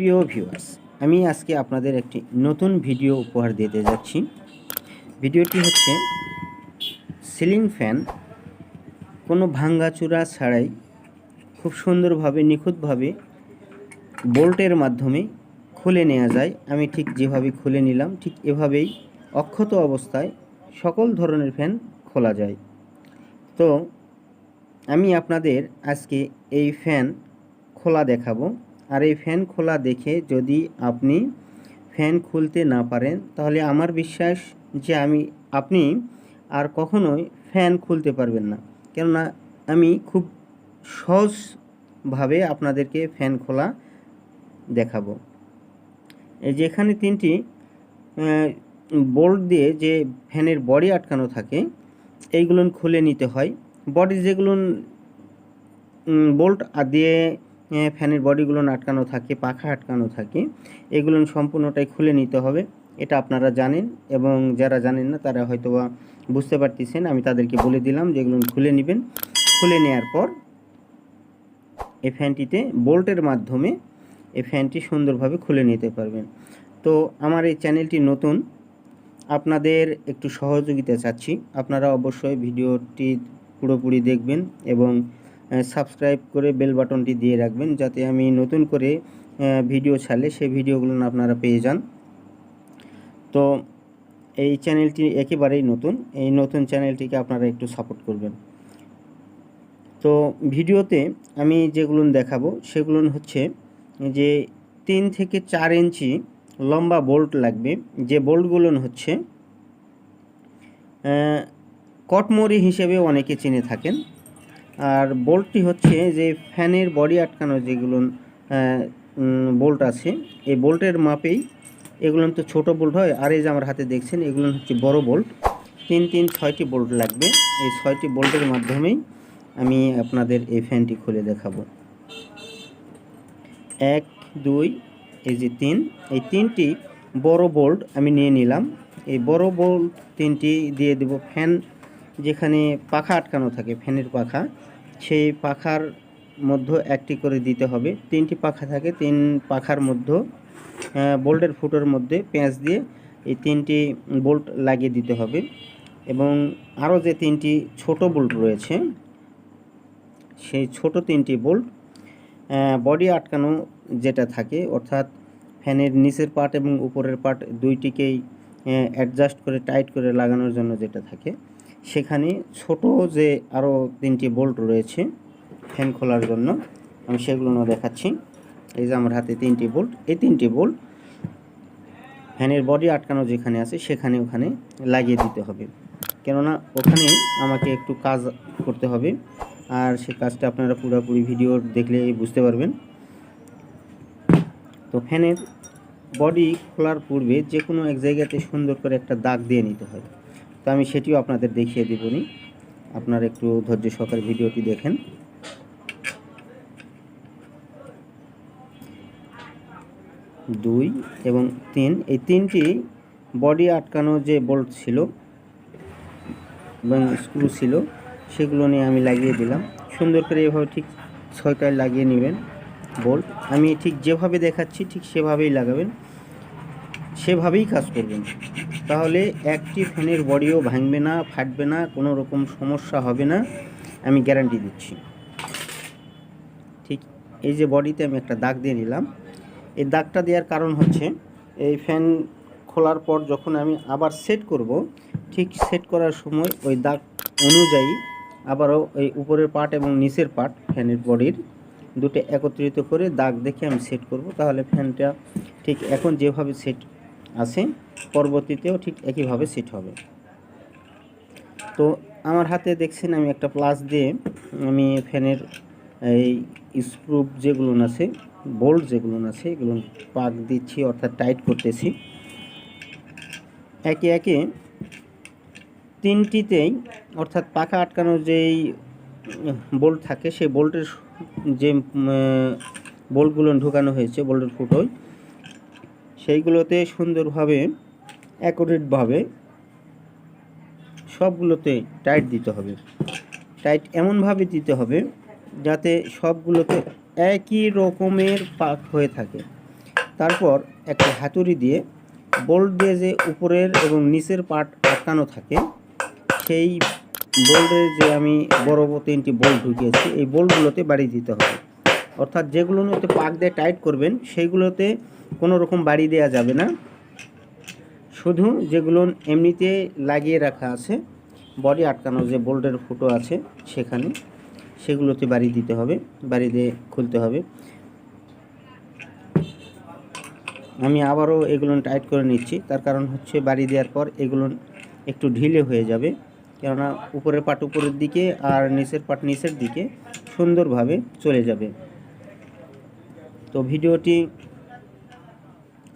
প্রিয় ভিউয়ার্স আমি আজকে আপনাদের একটি নতুন ভিডিও উপহার দিতে যাচ্ছি। ভিডিওটি হচ্ছে সিলিং ফ্যান কোনো ভাঙ্গাচূড়া ছাড়াই খুব সুন্দরভাবে, নিখুঁতভাবে বোল্টের মাধ্যমে খুলে নেওয়া যায়। আমি ঠিক যেভাবে খুলে নিলাম, ঠিক এভাবেই অক্ষত অবস্থায় সকল ধরনের ফ্যান খোলা যায়। তো, আমি আপনাদের আজকে এই ফ্যান খোলা দেখাবো। আর এই ফ্যান খোলা দেখে যদি আপনি ফ্যান খুলতে না পারেন, তাহলে আমার বিশ্বাস যে আমি, আপনি আর কখনোই ফ্যান খুলতে পারবেন না। কেননা আমি খুব সহজভাবে আপনাদেরকে ফ্যান খোলা দেখাবো। এই যে এখানে তিনটি বোল্ট দিয়ে যে ফ্যানের বডি আটকানো থাকে, এইগুলো খুলে নিতে হয়। বডি যেগুলো বোল্ট দিয়ে ফ্যানের বডিগুলো আটকানো থাকে, পাখা আটকানো থাকে, এগুলো সম্পূর্ণটাই খুলে নিতে হবে, এটা আপনারা জানেন এবং যারা জানেন না তারা হয়তো বা বুঝতে পারতেছেন, আমি তাদেরকে বলে দিলাম যে এগুলো খুলে নেবেন। খুলে নেওয়ার পর এই ফ্যানটিতে বোল্টের মাধ্যমে এই ফ্যানটি সুন্দরভাবে খুলে নিতে পারবেন। তো আমার এই চ্যানেলটি নতুন, আপনাদের একটু সহযোগিতা চাচ্ছি, আপনারা অবশ্যই ভিডিওটি পুরোপুরি দেখবেন এবং সাবস্ক্রাইব করে বেল বাটনটি দিয়ে রাখবেন যাতে আমি নতুন করে ভিডিও ছাড়লে সেই ভিডিওগুলো আপনারা পেয়ে যান। তো এই চ্যানেলটি একেবারেই নতুন। এই নতুন চ্যানেলটিকে আপনারা একটু সাপোর্ট করবেন। তো ভিডিওতে আমি যেগুলো দেখাবো, সেগুলো হচ্ছে যে তিন থেকে চার ইঞ্চি লম্বা বোল্ট লাগবে। যে বোল্টগুলো হচ্ছে কটমরি হিসেবে অনেকে চিনে থাকেন। আর বোল্টটি হচ্ছে যে ফ্যানের বডি আটকানো যেগুলো বোল্ট আছে, এই বোল্টের মাপেই এগুলো তো ছোট বোল্ট হয়, আর এই যে আমার হাতে দেখছেন, এগুলো হচ্ছে বড় বোল্ট। তিন তিন, ছয়টি বোল্ট লাগবে, এই ছয়টি বোল্টের মাধ্যমেই আমি আপনাদের এই ফ্যানটি খুলে দেখাবো। এক, দুই, এই যে তিন, এই তিনটি বড় বোল্ট আমি নিয়ে নিলাম। এই বড় বোল্ট তিনটি দিয়ে দেব ফ্যান যেখানে পাখা আটকানো থাকে ফ্যানের পাখা, সেই পাখার মধ্যে একটি করে দিতে হবে। তিনটি পাখা থাকে, তিন পাখার মধ্যে বোল্টের ফুটোর মধ্যে পেঁয়াজ দিয়ে এই তিনটি বোল্ট লাগিয়ে দিতে হবে। এবং আরও যে তিনটি ছোট বোল্ট রয়েছে, সেই ছোট তিনটি বোল্ট বডি আটকানো যেটা থাকে, অর্থাৎ ফ্যানের নিচের পার্ট এবং উপরের পার্ট দুইটিকেই অ্যাডজাস্ট করে টাইট করে লাগানোর জন্য যেটা থাকে। সেখানে ছোট যে আরও তিনটি বোল্ট রয়েছে ফ্যান খোলার জন্য, আমি সেগুলো দেখাচ্ছি। এই যে আমার হাতে তিনটি বোল্ট, এই তিনটি বোল্ট ফ্যানের বডি আটকানো যেখানে আছে সেখানে ওখানে লাগিয়ে দিতে হবে। কেননা ওখানে আমাকে একটু কাজ করতে হবে, আর সে কাজটা আপনারা পুরোপুরি ভিডিও দেখলে বুঝতে পারবেন। তো ফ্যানের বডি খোলার পূর্বে যে কোনো এক জায়গাতে সুন্দর করে একটা দাগ দিয়ে নিতে হয়। তো আমি সেটিও আপনাদের দেখিয়ে দেবনি। আপনারা একটু ধৈর্য সহকারে ভিডিওটি দেখেন। দুই এবং তিন, এই তিনটি বডি আটকানো যে বোল্ট ছিল এবং স্ক্রু ছিল, সেগুলো নিয়ে আমি লাগিয়ে দিলাম। সুন্দর করে এভাবে ঠিক ছয়টায় লাগিয়ে নেবেন বোল্ট আমি ঠিক যেভাবে দেখাচ্ছি ঠিক সেভাবেই লাগাবেন। সেভাবেই কাজ করবেন। তাহলে একটি ফ্যানের বডিও ভাঙবে না, ফাটবে না, কোনো রকম সমস্যা হবে না, আমি গ্যারান্টি দিচ্ছি। ঠিক এই যে বডিতে আমি একটা দাগ দিয়ে নিলাম। এই দাগটা দেওয়ার কারণ হচ্ছে, এই ফ্যান খোলার পর যখন আমি আবার সেট করব, ঠিক সেট করার সময় ওই দাগ অনুযায়ী আবারও এই উপরের পার্ট এবং নিচের পার্ট ফ্যানের বডির দুটো একত্রিত করে দাগ দেখে আমি সেট করব। তাহলে ফ্যানটা ঠিক এখন যেভাবে সেট আছে, পরবর্তীতেও ঠিক একইভাবে সেট হবে। তো আমার হাতে দেখছেন আমি একটা প্লাস দিয়ে আমি ফ্যানের এই স্ক্রুপ যেগুলো আছে বোল্ট যেগুলো আছে, এগুলো পাক দিচ্ছি অর্থাৎ টাইট করতেছি। একে একে তিনটিতেই অর্থাৎ পাখা আটকানো যেই বোল্ট থাকে, সেই বোল্টের যে বোল্টগুলো ঢোকানো হয়েছে বোল্টের ফুটোয় সেইগুলোতে সুন্দরভাবে অ্যাকুরেটভাবে সবগুলোতে টাইট দিতে হবে। টাইট এমনভাবে দিতে হবে যাতে সবগুলোতে একই রকমের পাক হয়ে থাকে। তারপর একটা হাতুড়ি দিয়ে বোল্ট দিয়ে যে উপরের এবং নিচের পার্ট আটকানো থাকে, সেই বোল্টে যে আমি বড় বড় তিনটি বোল্ট ঢুকিয়েছি, এই বোল্টগুলোতে বাড়ি দিতে হবে। অর্থাৎ যেগুলোতে পাক দিয়ে টাইট করবেন, সেইগুলোতে কোনো রকম বাড়ি দেওয়া যাবে না। শুধু যেগুলো এমনিতে লাগিয়ে রাখা আছে বডি আটকানো যে বোল্টের ফুটো আছে সেখানে সেগুলোতে বাড়ি দিতে হবে, বাড়ি দিয়ে খুলতে হবে। আমি আবারও এগুলো টাইট করে নিচ্ছি, তার কারণ হচ্ছে বাড়ি দেওয়ার পর এগুলো একটু ঢিলে হয়ে যাবে। কেননা উপরের পাট উপরের দিকে আর নিচের পাট নিচের দিকে সুন্দরভাবে চলে যাবে। তো ভিডিওটি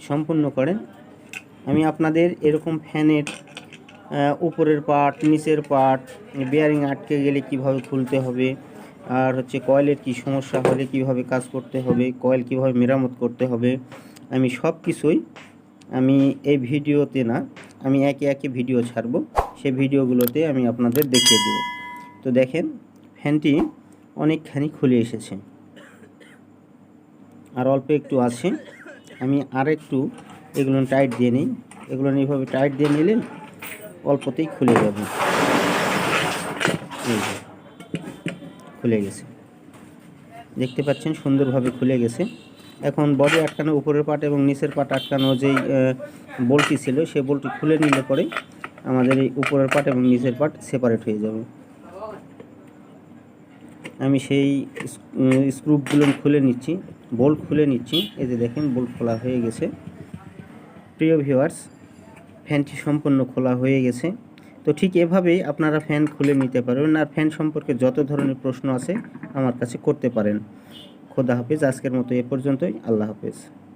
সম্পূর্ণ করেন। আমি আপনাদের এরকম ফ্যানের উপরের পার্ট, নিচের পার্ট, বেয়ারিং আটকে গেলে কীভাবে খুলতে হবে, আর হচ্ছে কয়েলের কি সমস্যা হলে কীভাবে কাজ করতে হবে, কয়েল কীভাবে মেরামত করতে হবে, আমি সব কিছুই আমি এই ভিডিওতে না, আমি একে একে ভিডিও ছাড়বো সেই ভিডিওগুলোতে আমি আপনাদের দেখিয়ে দেব। তো দেখেন, ফ্যানটি অনেকখানি খুলে এসেছে। আর অল্প একটু আছে। আমি আর একটু এগুলো টাইট দিয়ে নিই। এগুলো এইভাবে টাইট দিয়ে নিলে অল্পতেই খুলে যাবে। খুলে গেছে। দেখতে পাচ্ছেন সুন্দরভাবে খুলে গেছে। এখন বডি আটকানো, উপরের পাট এবং নিচের পাট আটকানো যেই বল্টি ছিল, সেই বল্টি খুলে নিলে পরে আমাদের এই উপরের পাট এবং নিচের পাট সেপারেট হয়ে যাবে। আমি সেই স্ক্রুপগুলো খুলে নিচ্ছি। বোল্ট খুলে নিচ্ছি। এই যে দেখেন বোল্ট খোলা হয়ে গেছে। প্রিয় ভিউয়ার্স, ফ্যানটি সম্পূর্ণ খোলা হয়ে গেছে। তো ঠিক এভাবেই আপনারা ফ্যান খুলে নিতে পারবেন আর ফ্যান সম্পর্কে যত ধরনের প্রশ্ন আছে আমার কাছে করতে পারেন। খোদা হাফেজ, আজকের মতো এ পর্যন্তই। আল্লাহ হাফেজ।